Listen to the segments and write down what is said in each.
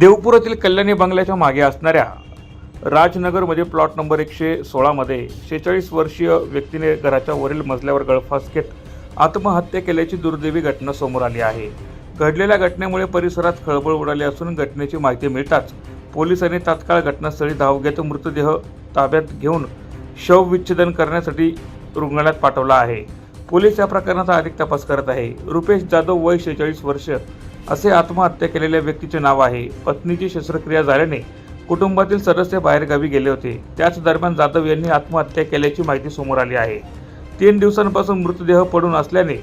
देवपुरातील कल्याणी बंगल्याच्या मागे असणाऱ्या राजनगरमध्ये plot number एकशे सोळामध्ये शेहेचाळीस वर्षीय व्यक्तीने घराच्या वरील मजल्यावर गळफास घेत आत्महत्या केल्याची दुर्दैवी घटना समोर आली आहे. घडलेल्या घटनेमुळे परिसरात खळबळ उडाली असून घटनेची माहिती मिळताच पोलिसांनी तात्काळ घटनास्थळी धाव घेत मृतदेह ताब्यात घेऊन शवविच्छेदन करण्यासाठी रुग्णालयात पाठवला आहे. पोलीस या प्रकरणाचा अधिक तपास करत आहे. रुपेश जाधव वय शेहेचाळीस वर्ष असे आत्महत्या केलेल्या व्यक्तीचे नाव आहे. पत्नीची शस्त्रक्रिया झाल्याने कुटुंबातील सदस्य बाहेरगावी गेले होते. त्याच दरम्यान जाधव यांनी आत्महत्या केल्याची माहिती समोर आली आहे. तीन दिवसांपासून मृतदेह पडून असल्याने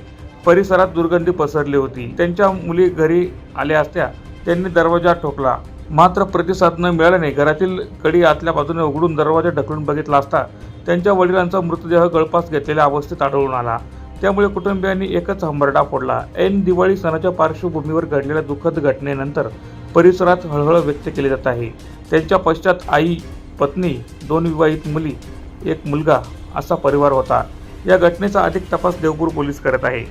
परिसरात दुर्गंधी पसरली होती. त्यांच्या मुली घरी आल्या असत्या त्यांनी दरवाजा ठोकला. मात्र प्रतिसाद न मिळाल्याने घरातील कडी आतल्या बाजूने उघडून दरवाजा ढकलून बघितला असता त्यांच्या वडिलांचा मृतदेह गळपास घेतलेल्या अवस्थेत आढळून आला. त्यामुळे कुटुंबियांनी एकच हंबरडा फोडला. ऐन दिवाळी सणाच्या पार्श्वभूमीवर घडलेल्या दुःखद घटनेनंतर परिसरात हळहळ व्यक्त केली जात आहे. त्यांच्या पश्चात आई पत्नी दोन विवाहित मुली एक मुलगा असा परिवार होता. या घटनेचा अधिक तपास देवपूर पोलीस करत आहे.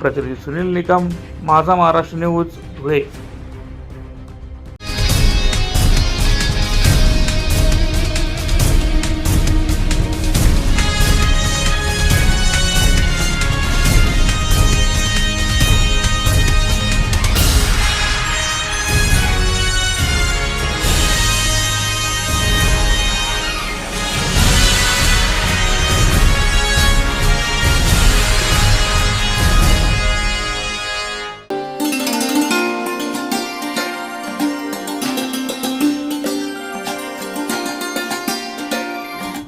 प्रतिनिधी सुनील निकम माझा महाराष्ट्र न्यूज धुळे.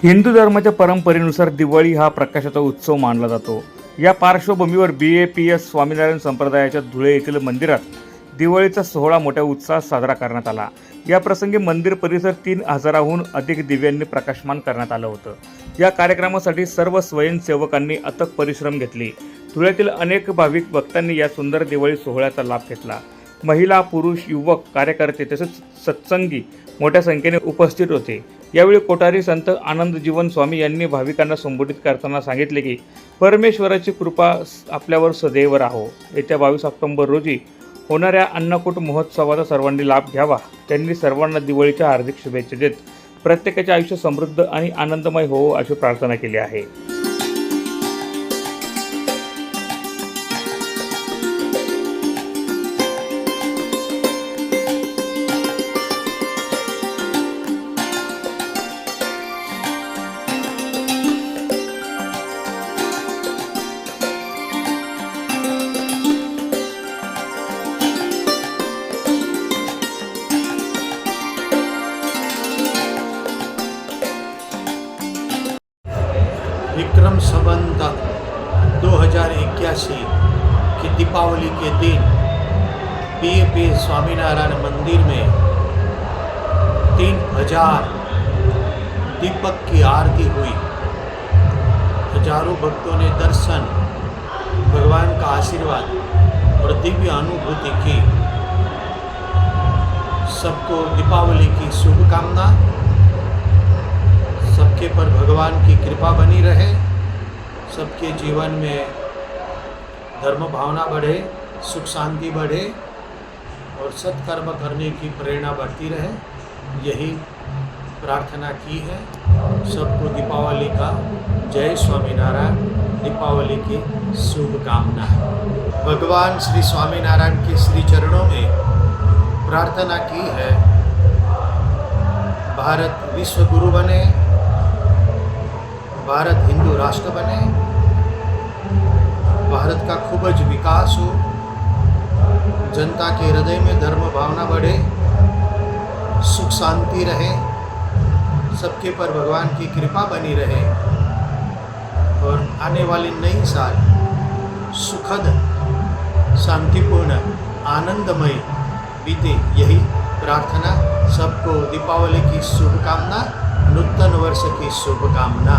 हिंदू धर्माच्या परंपरेनुसार दिवाळी हा प्रकाशाचा उत्सव मानला जातो. या पार्श्वभूमीवर B A P S Swaminarayan संप्रदायाच्या धुळे येथील मंदिरात दिवाळीचा सोहळा मोठ्या उत्साहात साजरा करण्यात आला. या प्रसंगी मंदिर परिसर तीन हजाराहून अधिक दिव्यांनी प्रकाशमान करण्यात आलं होतं. या कार्यक्रमासाठी सर्व स्वयंसेवकांनी अथक परिश्रम घेतले. धुळ्यातील अनेक भाविक भक्तांनी या सुंदर दिवाळी सोहळ्याचा लाभ घेतला. महिला पुरुष युवक कार्यकर्ते तसेच सत्संगी मोठ्या संख्येने उपस्थित होते. यावेळी कोठारी संत आनंद जीवन स्वामी यांनी भाविकांना संबोधित करताना सांगितले की परमेश्वराची कृपा आपल्यावर सदैव राहो. येत्या बावीस ऑक्टोंबर रोजी होणाऱ्या अन्नकूट महोत्सवाचा सर्वांनी लाभ घ्यावा. त्यांनी सर्वांना दिवाळीच्या हार्दिक शुभेच्छा देत प्रत्येकाचे आयुष्य समृद्ध आणि आनंदमय हो अशी प्रार्थना केली आहे. दीपावली के दिन पी ए पी स्वामीनारायण मंदिर में तीन हज़ार दीपक की आरती हुई। हज़ारों भक्तों ने दर्शन, भगवान का आशीर्वाद और दिव्य अनुभूति की। सबको दीपावली की शुभकामना। सबके पर भगवान की कृपा बनी रहे। सबके जीवन में धर्म भावना बढ़े, सुख शांति बढ़े और सत्कर्म करने की प्रेरणा बढ़ती रहे, यही प्रार्थना की है सबको दीपावली का। जय स्वामीनारायण। दीपावली की शुभकामना भगवान श्री स्वामीनारायण के श्री चरणों में प्रार्थना की है। भारत विश्व गुरु बने, भारत हिंदू राष्ट्र बने भारत का खूब ज विकास हो, जनता के हृदय में धर्म भावना बढ़े, सुख शांति रहे, सबके पर भगवान की कृपा बनी रहे, और आने वाले नई साल सुखद, शांतिपूर्ण, आनंदमय बीते। यही प्रार्थना, सबको दीपावली की शुभकामना, नूतन वर्ष की शुभकामना।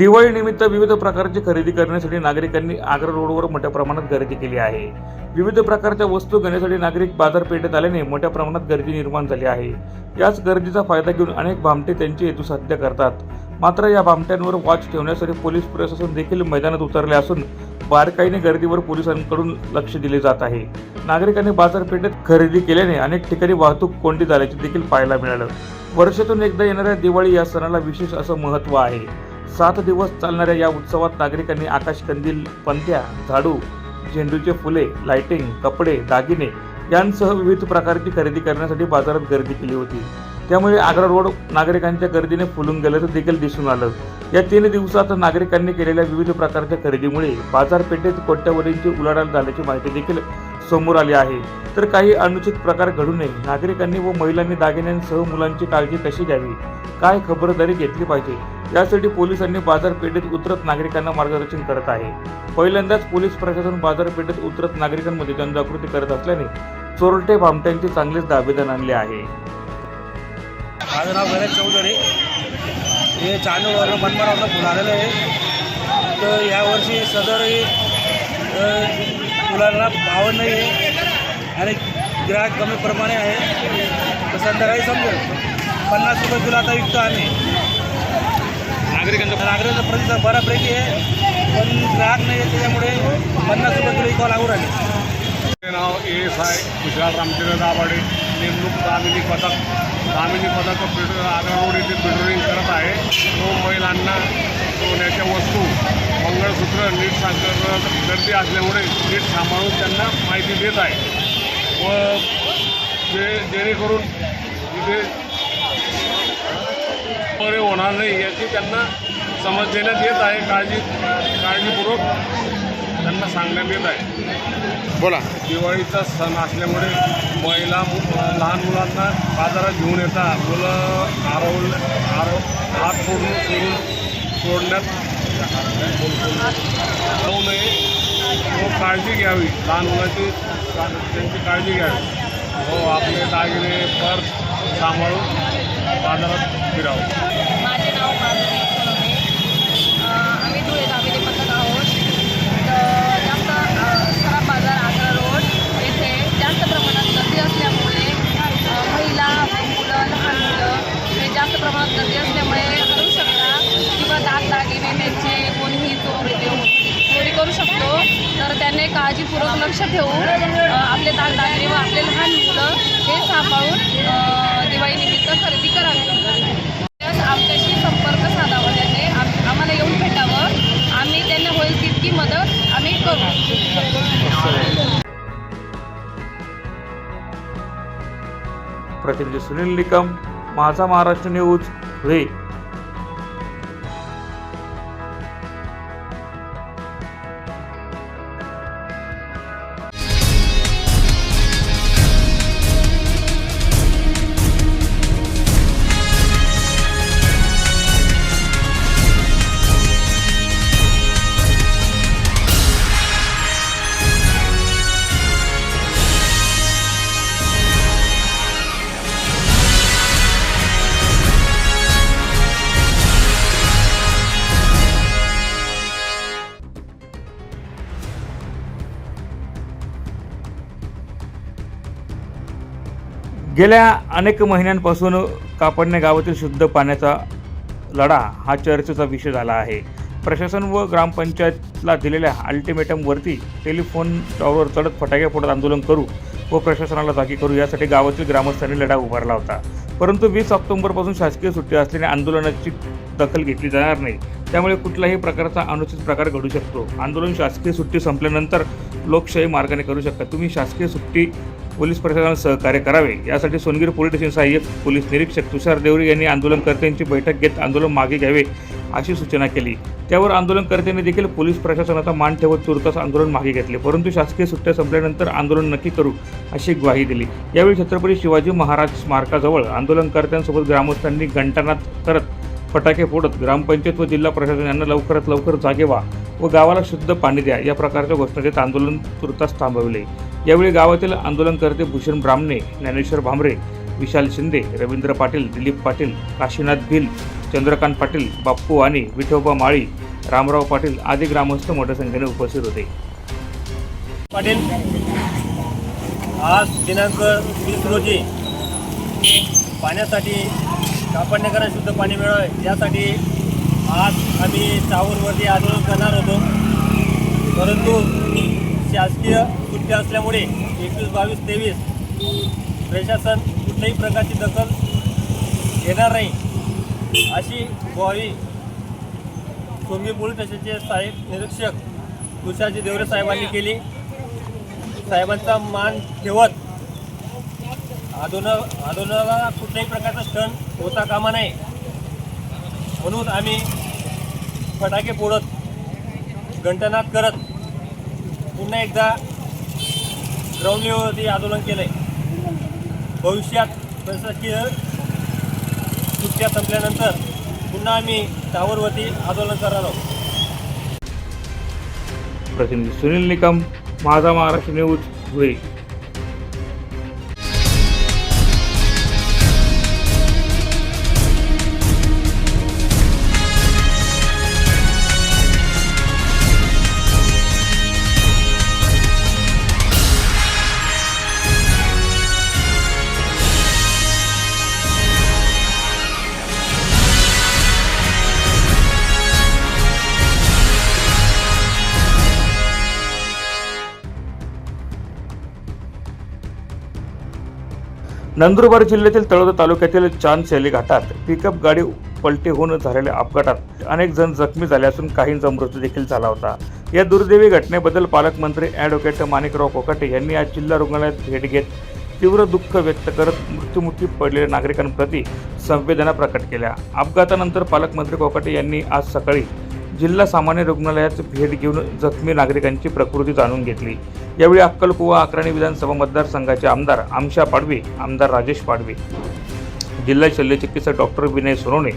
दिवाळीनिमित्त विविध प्रकारची खरेदी करण्यासाठी नागरिकांनी आग्रा रोडवर मोठ्या प्रमाणात गर्दी केली आहे. विविध प्रकारच्या वस्तू घेण्यासाठी नागरिक बाजारपेठेत आल्याने मोठ्या प्रमाणात गर्दी निर्माण झाली आहे. याच गर्दीचा फायदा घेऊन अनेक भामटे त्यांचे हेतू साध्य करतात. मात्र या भामट्यांवर वॉच ठेवण्यासाठी पोलीस प्रशासन देखील मैदानात उतरले असून बारकाईने गर्दीवर पोलिसांकडून लक्ष दिले जात आहे. नागरिकांनी बाजारपेठेत खरेदी केल्याने अनेक ठिकाणी वाहतूक कोंडी झाल्याचे देखील पाहायला मिळालं. वर्षातून एकदा येणाऱ्या दिवाळी या सणाला विशेष असं महत्त्व आहे. सात दिवस चालणाऱ्या या उत्सवात नागरिकांनी आकाशकंदील पंत्या झाडू झेंडूचे फुले लाइटिंग कपडे दागिने यांसह विविध प्रकारची खरेदी करण्यासाठी बाजारात गर्दी केली होती. त्यामुळे आग्रा रोड नागरिकांच्या गर्दीने फुलून गेल्याचं देखील दिसून आलं. या तीन दिवसात नागरिकांनी केलेल्या विविध प्रकारच्या खरेदीमुळे बाजारपेठेत कोट्यावधींची उलाढाल झाल्याची माहिती देखील समोर आली आहे. तर काही अनुचित प्रकार घडू नये. नागरिकांनी व महिलांनी दागिन्यांसह मुलांची काळजी कशी घ्यावी? काय खबरदारी घेतली पाहिजे? यासाठी पोलिसांनी बाजारपेठेत उतरत नागरिकांना मार्गदर्शन करत आहे. पहिल्यांदाच पोलीस प्रशासन बाजारपेठेत उतरत नागरिकांमध्ये जनजागृती करत असल्याने चोरटे भामट्यांचे चांगलेच दावेदन आणले आहे. माझं नाव गणेश चौधरी. हे चांदूरवरून मनमाडावरून फुल आलेलं आहे. तर यावर्षी सदर फुलांना भाव नाही आहे आणि ग्राहक कमी प्रमाणे आहे. तर संध्याकाळी समजेल. पन्नास रुपये किलो आता विकतो आम्ही. नागरिकांचा नागरिकांचा प्रतिसाद बऱ्यापैकी आहे. पण ग्राहक नाही आहे त्याच्यामुळे पन्नास रुपये किलो विकावं लागू राहिले माझे नाव A S I Vishal Ramchandra Dabhade. नेमणूक दामिनी पथक दामिनी पथक पेट्रोल आग्रा रोड येथे पेट्रोलिंग करत आहे. तो महिलांना सोन्याच्या वस्तू मंगळसूत्र नीट सांग गर्दी असल्यामुळे नीट सांभाळून त्यांना माहिती देत आहे. व जे जेणेकरून तिथे बरे होणार नाही याची त्यांना समज देण्यात येत आहे. काळजी काळजीपूर्वक त्यांना सांगण्यात येत आहे. बोला. दिवाळीचा सण असल्यामुळे महिला मु- लहान मुलांना बाजारात घेऊन येतात. मुलं आरवल आरव हात सोडून सोडून सोडण्यात जाऊ नये. व काळजी घ्यावी. लहान मुलाची त्यांची काळजी घ्यावी. व आपले दागिने पर्स सांभाळून बाजारात grau. काळजीपूर्वक लक्ष ठेवून आपले दागदागिने व आपले लहान मुलं हे सांभाळून दिवाळीनिमित्त खरेदी करावी. आमच्याशी संपर्क साधावा त्याने. आम्हाला येऊन भेटावं. आम्ही त्यांना होईल तितकी मदत आम्ही करू. प्रतिनिधी सुनील निकम माझा महाराष्ट्र न्यूज धुळे. गेल्या अनेक महिन्यांपासून कापडणे गावातील शुद्ध पाण्याचा लढा हा चर्चेचा विषय झाला आहे. प्रशासन व ग्रामपंचायतला दिलेल्या अल्टिमेटमवरती टेलिफोन टॉवरवर चढत फटाके फोडत आंदोलन करू व प्रशासनाला जागी करू यासाठी गावातील ग्रामस्थांनी लढा उभारला होता. परंतु वीस ऑक्टोबरपासून शासकीय सुट्टी असल्याने आंदोलनाची दखल घेतली जाणार नाही. त्यामुळे कुठल्याही प्रकारचा अनुचित प्रकार घडू शकतो. आंदोलन शासकीय सुट्टी संपल्यानंतर लोकशाही मार्गाने करू शकता. तुम्ही शासकीय सुट्टी पोलीस प्रशासनाला सहकार्य करावे. यासाठी सोनगीर पोलीस स्टेशन सहाय्यक पोलीस निरीक्षक तुषार देवरे यांनी आंदोलनकर्त्यांची बैठक घेत आंदोलन मागे घ्यावे अशी सूचना केली. त्यावर आंदोलनकर्त्यांनी देखील पोलीस प्रशासनाचा मान ठेवत तुर्तास आंदोलन मागे घेतले. परंतु शासकीय सुट्ट्या संपल्यानंतर आंदोलन नक्की करू अशी ग्वाही दिली. यावेळी छत्रपती शिवाजी महाराज स्मारकाजवळ आंदोलनकर्त्यांसोबत ग्रामस्थांनी घंटानाद करत फटाके फोडत ग्रामपंचायत व जिल्हा प्रशासन यांना लवकरात लवकर जागे व्हा व गावाला शुद्ध पाणी द्या या प्रकारच्या घोषणा देत आंदोलन तुर्तास थांबवले. यावेळी गावातील आंदोलनकर्ते भूषण ब्राह्मणे ज्ञानेश्वर भांबरे विशाल शिंदे रवींद्र पाटील दिलीप पाटील काशीनाथ भिल चंद्रकांत पाटील बाप्पू आणि विठोबा माळी रामराव पाटील आदी ग्रामस्थ मोठ्या संख्येने उपस्थित होते. पाटील आज दिनांक वीस रोजी पाण्यासाठी कापडणेकरांना शुद्ध पाणी मिळावे यासाठी आज आम्ही चावूरवरती आंदोलन करणार होतो. परंतु शासकीय सुट्ट्या असल्यामुळे एकवीस बावीस तेवीस प्रशासन कुठल्याही प्रकारची दखल घेणार नाही. अशी ग्वाही सोंगी पोलीस स्टेशनचे साहेब निरीक्षक तुषारजी देवरे साहेबांनी केली. साहेबांचा मान ठेवत आंदोलन आंदोलनाला कुठल्याही प्रकारचा क्षण होता कामा नये. म्हणून आम्ही फटाके फोडत घंटनाद करत पुन्हा एकदा ग्राउंड लेवलवरती आंदोलन केलं आहे भविष्यात प्रशासकीय सुट्ट्या संपल्यानंतर पुन्हा आम्ही टावरवरती आंदोलन करणार आहोत. प्रतिनिधी सुनील निकम माझा महाराष्ट्र न्यूज धुळे. नंदुरबार जिल्ह्यातील तळोदा तालुक्यातील चांदशैली घाटात पिकअप गाडी पलटी होऊन झालेल्या अपघातात अनेक जण जखमी झाले असून काहींचा मृत्यू देखील झाला होता. या दुर्दैवी घटनेबद्दल पालकमंत्री ॲडव्होकेट माणिकराव कोकाटे यांनी आज जिल्हा रुग्णालयात भेट घेत तीव्र दुःख व्यक्त करत मृत्युमुखी पडलेल्या नागरिकांप्रती संवेदना प्रकट केल्या. अपघातानंतर पालकमंत्री कोकाटे यांनी आज सकाळी जिल्हा सामान्य रुग्णालयात भेट घेऊन जखमी नागरिकांची प्रकृती जाणून घेतली. यावेळी अक्कलकुवा अक्राणी विधानसभा मतदारसंघाचे आमदार आमशा पाडवे आमदार राजेश पाडवे जिल्हा शल्यचिकित्सक डॉक्टर विनय सोनवणे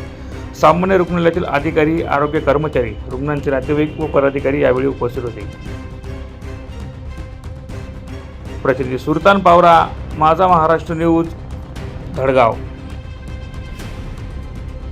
सामान्य रुग्णालयातील अधिकारी आरोग्य कर्मचारी रुग्णांचे नातेवाईक व पदाधिकारी यावेळी उपस्थित होते. प्रतिनिधी सुलतान पावरा माझा महाराष्ट्र न्यूज धडगाव.